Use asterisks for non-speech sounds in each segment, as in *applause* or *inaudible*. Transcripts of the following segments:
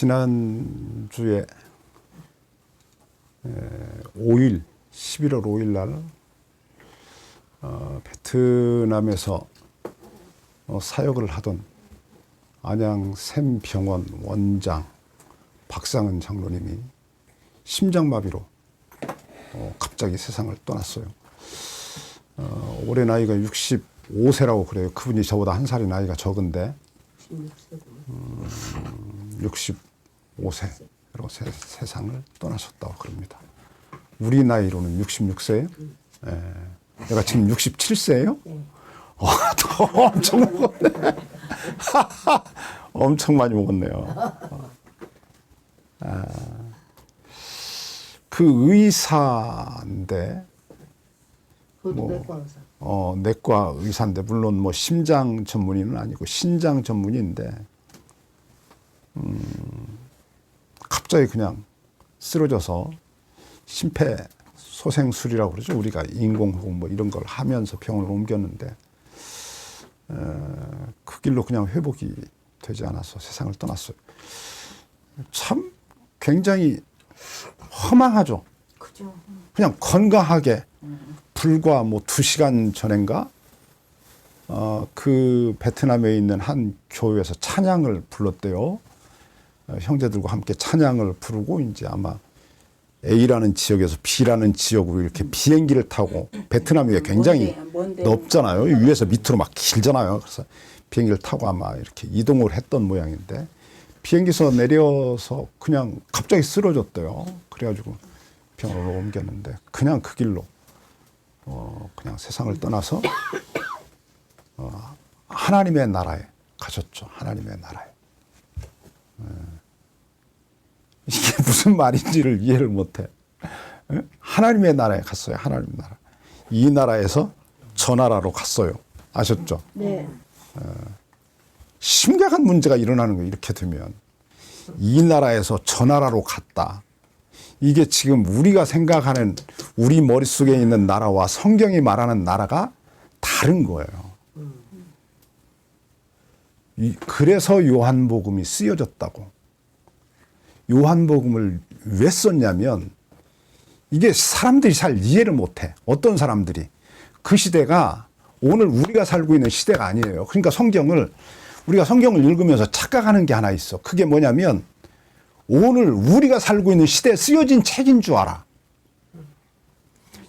지난 주에 5일 11월 5일 날 어, 베트남에서 어, 사역을 하던 안양 샘병원 원장 박상은 장로님이 심장마비로 어, 갑자기 세상을 떠났어요. 어, 올해 나이가 65세라고 그래요. 그분이 저보다 한 살이 나이가 적은데 65 세로 세, 세상을 떠나셨다고 그럽니다. 우리 나이로는 66세예요. 예. 내가 지금 67세예요. 어, 더 엄청 먹었네. *laughs* 엄청 많이 먹었네요. 아, 그 의사인데 내과 의사. 어, 내과 의사인데 물론 뭐 심장 전문의는 아니고 신장 전문의인데 음, 갑자기 그냥 쓰러져서 심폐 소생술이라고 그러죠. 우리가 인공호흡 뭐 이런 걸 하면서 병원을 옮겼는데 어, 그 길로 그냥 회복이 되지 않아서 세상을 떠났어요. 참 굉장히 허망하죠. 그죠. 그냥 건강하게 불과 뭐 두 시간 전인가 어, 그 베트남에 있는 한 교회에서 찬양을 불렀대요. 어, 형제들과 함께 찬양을 부르고 이제 아마 A라는 지역에서 B라는 지역으로 이렇게 비행기를 타고 베트남이 굉장히 먼데, 먼데. 넓잖아요. 위에서 밑으로 막 길잖아요. 그래서 비행기를 타고 아마 이렇게 이동을 했던 모양인데 비행기에서 내려서 그냥 갑자기 쓰러졌대요. 그래가지고 병원으로 옮겼는데 그냥 그 길로 어 그냥 세상을 떠나서 어 하나님의 나라에 가셨죠. 하나님의 나라에. 예. 이게 *laughs* 무슨 말인지를 이해를 못해. 예? 하나님의 나라에 갔어요. 하나님 나라. 이 나라에서 저 나라로 갔어요. 아셨죠? 네. 심각한 문제가 일어나는 거예요. 이렇게 되면 이 나라에서 저 나라로 갔다. 이게 지금 우리가 생각하는 우리 머릿속에 있는 나라와 성경이 말하는 나라가 다른 거예요. 이- 그래서 요한복음이 쓰여졌다고. 요한복음을 왜 썼냐면 이게 사람들이 잘 이해를 못해. 어떤 사람들이. 그 시대가 오늘 우리가 살고 있는 시대가 아니에요. 그러니까 성경을 우리가 성경을 읽으면서 착각하는 게 하나 있어. 그게 뭐냐면 오늘 우리가 살고 있는 시대에 쓰여진 책인 줄 알아.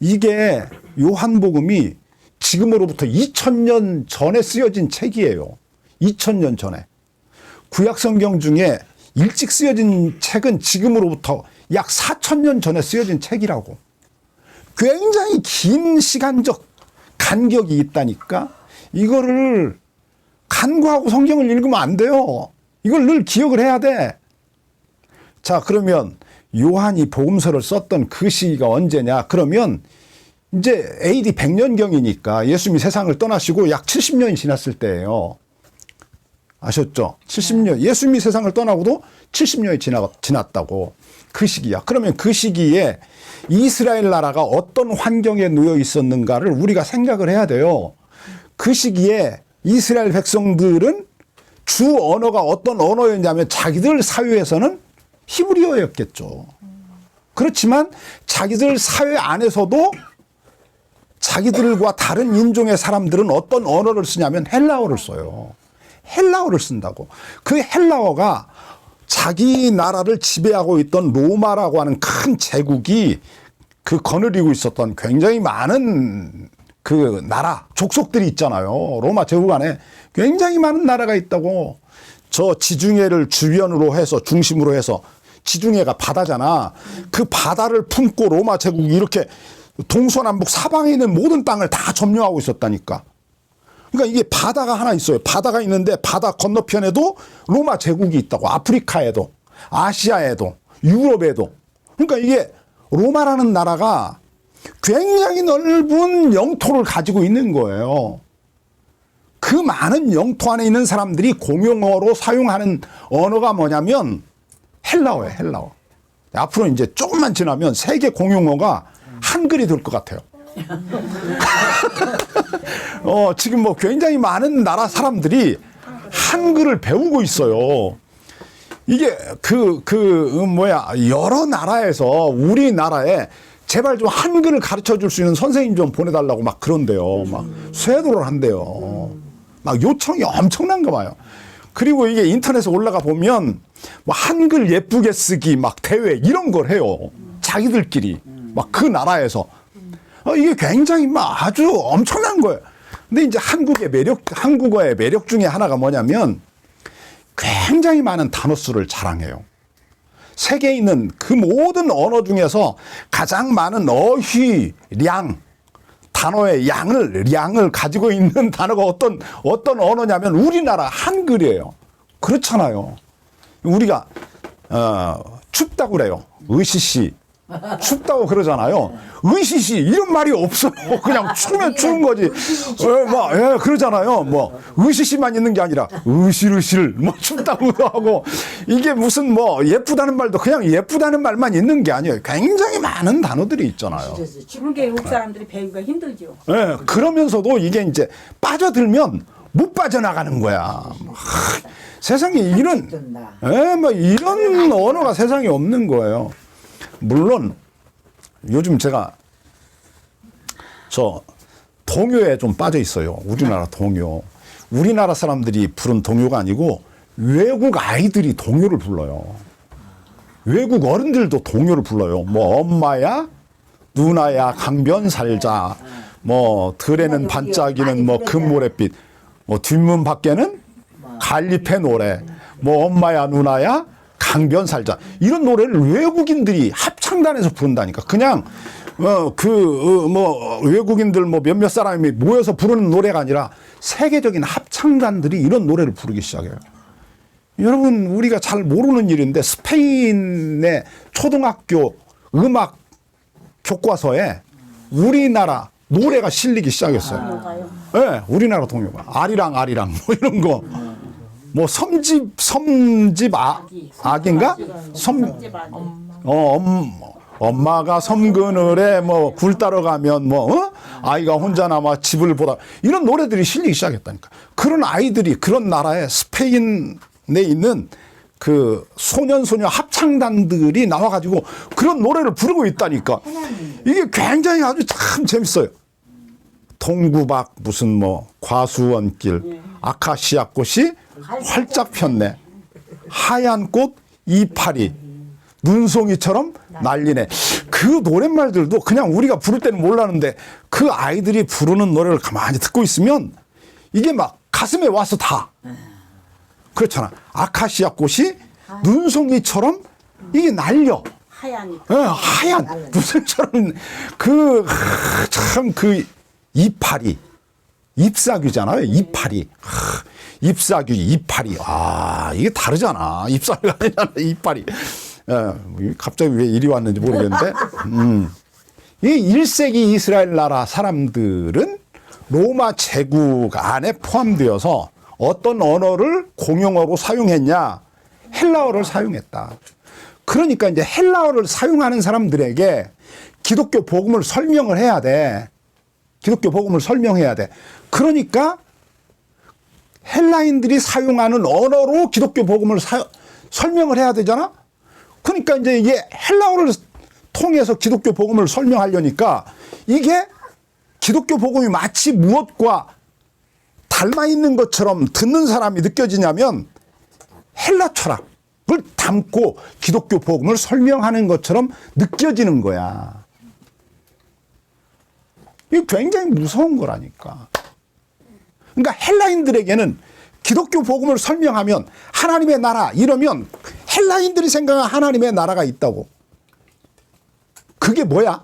이게 요한복음이 지금으로부터 2000년 전에 쓰여진 책이에요. 2000년 전에. 구약 성경 중에 일찍 쓰여진 책은 지금으로부터 약 4000년 전에 쓰여진 책이라고. 굉장히 긴 시간적 간격이 있다니까. 이거를 간과하고 성경을 읽으면 안 돼요. 이걸 늘 기억을 해야 돼. 자, 그러면 요한이 복음서를 썼던 그 시기가 언제냐? 그러면 이제 AD 100년경이니까 예수님이 세상을 떠나시고 약 70년이 지났을 때예요. 아셨죠? 70년. 예수님이 세상을 떠나고도 70년이 지나, 지났다고. 그 시기야. 그러면 그 시기에 이스라엘 나라가 어떤 환경에 놓여 있었는가를 우리가 생각을 해야 돼요. 그 시기에 이스라엘 백성들은 주 언어가 어떤 언어였냐면 자기들 사회에서는 히브리어였겠죠. 그렇지만 자기들 사회 안에서도 자기들과 다른 인종의 사람들은 어떤 언어를 쓰냐면 헬라어를 써요. 헬라어를 쓴다고. 그 헬라어가 자기 나라를 지배하고 있던 로마라고 하는 큰 제국이 그 거느리고 있었던 굉장히 많은 그 나라, 족속들이 있잖아요. 로마 제국 안에 굉장히 많은 나라가 있다고. 저 지중해를 주변으로 해서 중심으로 해서 지중해가 바다잖아. 그 바다를 품고 로마 제국이 이렇게 동서남북 사방에 있는 모든 땅을 다 점령하고 있었다니까. 그러니까 이게 바다가 하나 있어요. 바다가 있는데 바다 건너편에도 로마 제국이 있다고. 아프리카에도, 아시아에도, 유럽에도. 그러니까 이게 로마라는 나라가 굉장히 넓은 영토를 가지고 있는 거예요. 그 많은 영토 안에 있는 사람들이 공용어로 사용하는 언어가 뭐냐면 헬라어예요, 헬라어. 앞으로 이제 조금만 지나면 세계 공용어가 한글이 될 것 같아요. *laughs* 어, 지금 뭐 굉장히 많은 나라 사람들이 한글을 배우고 있어요. 이게 그, 그, 음, 뭐야, 여러 나라에서 우리나라에 제발 좀 한글을 가르쳐 줄 수 있는 선생님 좀 보내달라고 막 그런데요. 막 쇄도를 한대요. 막 요청이 엄청난가 봐요. 그리고 이게 인터넷에 올라가 보면 뭐 한글 예쁘게 쓰기 막 대회 이런 걸 해요. 자기들끼리. 막 그 나라에서. 어, 이게 굉장히 막 아주 엄청난 거예요. 근데 이제 한국의 매력, 한국어의 매력 중에 하나가 뭐냐면 굉장히 많은 단어 수를 자랑해요. 세계에 있는 그 모든 언어 중에서 가장 많은 어휘량, 단어의 양을, 양을 가지고 있는 *laughs* 단어가 어떤, 어떤 언어냐면 우리나라 한글이에요. 그렇잖아요. 우리가, 어, 춥다고 그래요. 으시시. 춥다고 그러잖아요. 으시시 이런 말이 없어요. 그냥 추우면 추운 거지. 예, 막, 예, 그러잖아요. 뭐 으시시만 있는 게 아니라 으실으실 뭐 춥다고도 하고 이게 무슨 뭐 예쁘다는 말도 그냥 예쁘다는 말만 있는 게 아니에요. 굉장히 많은 단어들이 있잖아요. 그게 외국 사람들이 배우기가 힘들죠. 예, 그러면서도 이게 이제 빠져들면 못 빠져나가는 거야. 하, 세상에 이런, 예, 뭐 이런 언어가 세상에 없는 거예요. 물론 요즘 제가 저 동요에 좀 빠져 있어요. 우리나라 동요. 우리나라 사람들이 부른 동요가 아니고 외국 아이들이 동요를 불러요. 외국 어른들도 동요를 불러요. 뭐 엄마야, 누나야, 강변 살자. 뭐 들에는 반짝이는 뭐 금모래빛. 뭐 뒷문 밖에는 갈잎의 노래. 뭐 엄마야, 누나야, 강변 살자. 이런 노래를 외국인들이 합 창단에서 부른다니까. 그냥 어그 뭐 외국인들 뭐 몇몇 사람이 모여서 부르는 노래가 아니라 세계적인 합창단들이 이런 노래를 부르기 시작해요. 여러분 우리가 잘 모르는 일인데 스페인의 초등학교 음악 교과서에 우리나라 노래가 실리기 시작했어요. 동요가요. 예, 네, 우리나라 동요가 아리랑 아리랑 뭐 이런 거. 뭐 섬집 섬집 아, 아기인가? 섬. 어, 엄, 엄마가 섬 그늘에 뭐 굴 따러 가면 뭐 어? 아이가 혼자 남아 집을 보다 이런 노래들이 실리기 시작했다니까. 그런 아이들이 그런 나라에 스페인에 있는 그 소년 소녀 합창단들이 나와가지고 그런 노래를 부르고 있다니까. 이게 굉장히 아주 참 재밌어요. 동구박 무슨 뭐 과수원길 아카시아 꽃이 활짝 폈네. 하얀 꽃 이파리 눈송이처럼 난리네. 그 노랫말들도 그냥 우리가 부를 때는 몰랐는데 그 아이들이 부르는 노래를 가만히 듣고 있으면 이게 막 가슴에 와서 다. 그렇잖아. 아카시아 꽃이 눈송이처럼 이게 날려. 하얀 예, 하얀 눈송이처럼 그 참 그 이파리 잎사귀잖아요. 이파리. 하, 잎사귀, 이파리. 아, 이게 다르잖아. 잎사귀가 아니잖아. 이파리. 예, 갑자기 왜 이리 왔는지 모르겠는데. 음. 이 1세기 이스라엘 나라 사람들은 로마 제국 안에 포함되어서 어떤 언어를 공용어로 사용했냐? 헬라어를 사용했다. 그러니까 이제 헬라어를 사용하는 사람들에게 기독교 복음을 설명을 해야 돼. 기독교 복음을 설명해야 돼. 그러니까 헬라인들이 사용하는 언어로 기독교 복음을 사- 설명을 해야 되잖아. 그러니까 이제 이게 헬라어를 통해서 기독교 복음을 설명하려니까 이게 기독교 복음이 마치 무엇과 닮아 있는 것처럼 듣는 사람이 느껴지냐면 헬라 철학을 담고 기독교 복음을 설명하는 것처럼 느껴지는 거야. 이게 굉장히 무서운 거라니까. 그러니까 헬라인들에게는 기독교 복음을 설명하면 하나님의 나라 이러면 헬라인들이 생각하는 하나님의 나라가 있다고. 그게 뭐야?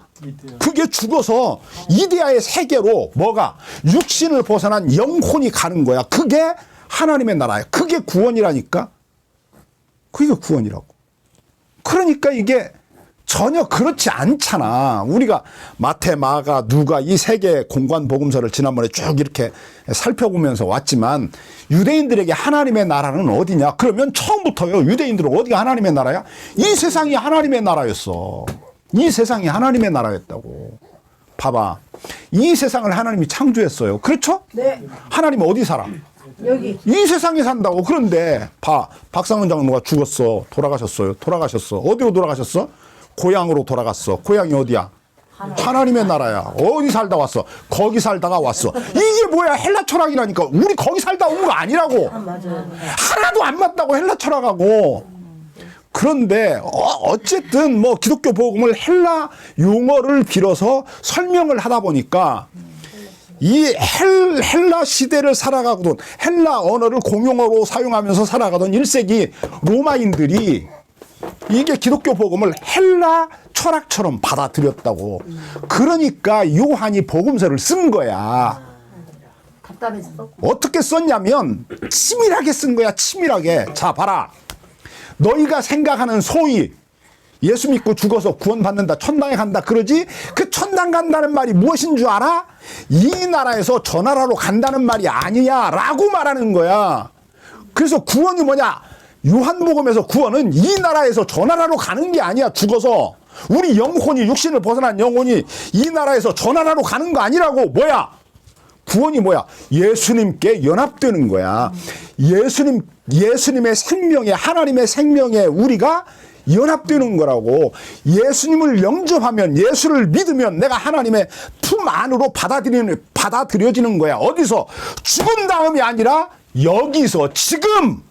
그게 죽어서 이데아의 세계로 뭐가 육신을 벗어난 영혼이 가는 거야. 그게 하나님의 나라야. 그게 구원이라니까. 그게 구원이라고. 그러니까 이게 전혀 그렇지 않잖아. 우리가 마태, 마가, 누가 이 세개 공관 복음서를 지난번에 쭉 이렇게 살펴보면서 왔지만 유대인들에게 하나님의 나라는 어디냐? 그러면 처음부터요. 유대인들은 어디가 하나님의 나라야? 이 세상이 하나님의 나라였어. 이 세상이 하나님의 나라였다고. 봐봐. 이 세상을 하나님이 창조했어요. 그렇죠? 네. 하나님 어디 살아? 여기 이 세상에 산다고. 그런데 봐. 박상원 장로가 죽었어. 돌아가셨어요. 돌아가셨어. 어디로 돌아가셨어? 고향으로 돌아갔어. 고향이 어디야? 하나님의 나라야. 어디 살다 왔어? 거기 살다가 왔어. 이게 뭐야? 헬라 철학이라니까. 우리 거기 살다 온 거 아니라고. 맞아요. 하나도 안 맞다고 헬라 철학하고. 그런데 어, 쨌든 뭐 기독교 복음을 헬라 용어를 빌어서 설명을 하다 보니까 이 헬, 헬라 시대를 살아가던 헬라 언어를 공용어로 사용하면서 살아가던 1세기 로마인들이 이게 기독교 복음을 헬라 철학처럼 받아들였다고. 그러니까 요한이 복음서를 쓴 거야. 답답해서. 어떻게 썼냐면 치밀하게 쓴 거야 치밀하게. 자 봐라. 너희가 생각하는 소위 예수 믿고 죽어서 구원받는다 천당에 간다 그러지? 그 천당 간다는 말이 무엇인 줄 알아? 이 나라에서 저 나라로 간다는 말이 아니야 라고 말하는 거야. 그래서 구원이 뭐냐 요한복음에서 구원은 이 나라에서 저 나라로 가는 게 아니야 죽어서 우리 영혼이 육신을 벗어난 영혼이 이 나라에서 저 나라로 가는 거 아니라고 뭐야 구원이 뭐야? 예수님께 연합되는 거야. 예수님, 예수님의 생명에, 하나님의 생명에 우리가 연합되는 거라고. 예수님을 영접하면, 예수를 믿으면 내가 하나님의 품 안으로 받아들이는, 받아들여지는 거야. 어디서? 죽은 다음이 아니라 여기서, 지금!